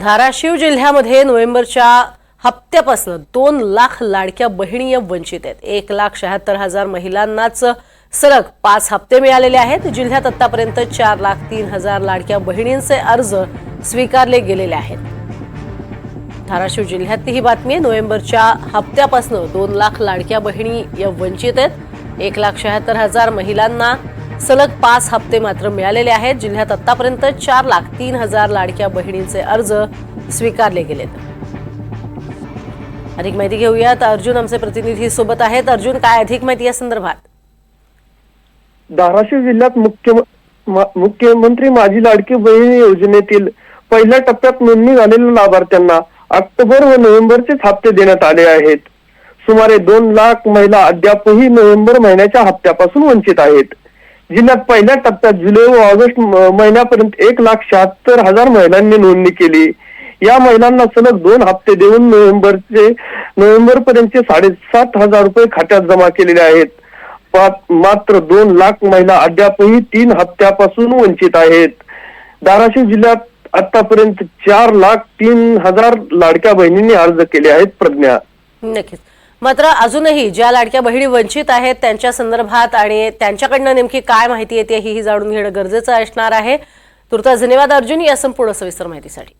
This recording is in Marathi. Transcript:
धाराशिव जिल्ह्यामध्ये नोव्हेंबरच्या हप्त्यापासून दोन लाख लाडक्या बहिणी वंचित आहेत. एक लाख शहात्तर हजार महिलांनाच सलग पाच हप्ते मिळालेले आहेत. जिल्ह्यात आतापर्यंत चार लाख तीन हजार लाडक्या बहिणींचे अर्ज स्वीकारले गेलेले आहेत. धाराशिव जिल्ह्यातली ही बातमी आहे. नोव्हेंबरच्या हप्त्यापासून दोन लाख लाडक्या बहिणी या वंचित आहेत. एक लाख शहात्तर हजार महिलांना सलग पाच हप्ते मात्र मिळालेले आहेत. जिल्ह्यात आतापर्यंत चार लाख तीन हजार लाडक्या बहिणींचे अर्ज स्वीकारले गेलेत. अधिक माहिती घेऊयात. अर्जुन आमचे प्रतिनिधी सोबत आहेत. अर्जुन काय अधिक माहिती या संदर्भात? धाराशिव जिल्ह्यात मुख्य मुख्यमंत्री माझी लाडकी बहीण योजनेतील पहिल्या टप्प्यात नोंदणी झालेल्या लाभार्थ्यांना ऑक्टोबर व नोव्हेंबरचेच हप्ते देण्यात आले आहेत. सुमारे दोन लाख महिला अद्यापही नोव्हेंबर महिन्याच्या हप्त्यापासून वंचित आहेत. जिल्ह्यात पहिल्या टप्प्यात जुलै व ऑगस्ट महिन्यापर्यंत एक लाख शहात्तर हजार महिलांनी नोंदणी केली. या महिलांना सलग दोन हप्ते देऊन नोव्हेंबरचे नोव्हेंबर पर्यंतचे साडेसात हजार रुपये खात्यात जमा केलेले आहेत. मात्र दोन लाख महिला अद्यापही तीन हप्त्यापासून वंचित आहेत. धाराशिव जिल्ह्यात आतापर्यंत चार लाख तीन हजार लाडक्या बहिणींनी अर्ज केले आहेत प्रज्ञा. नक्कीच. मात्र अजूनही ज्या लाडक्या बहिणी वंचित आहेत त्यांच्या संदर्भात आणि त्यांच्याकडनं नेमकी काय माहिती येते ही जाणून घेणं गरजेचं असणार आहे. तुर्तास धन्यवाद अर्जुन या संपूर्ण सविस्तर माहितीसाठी.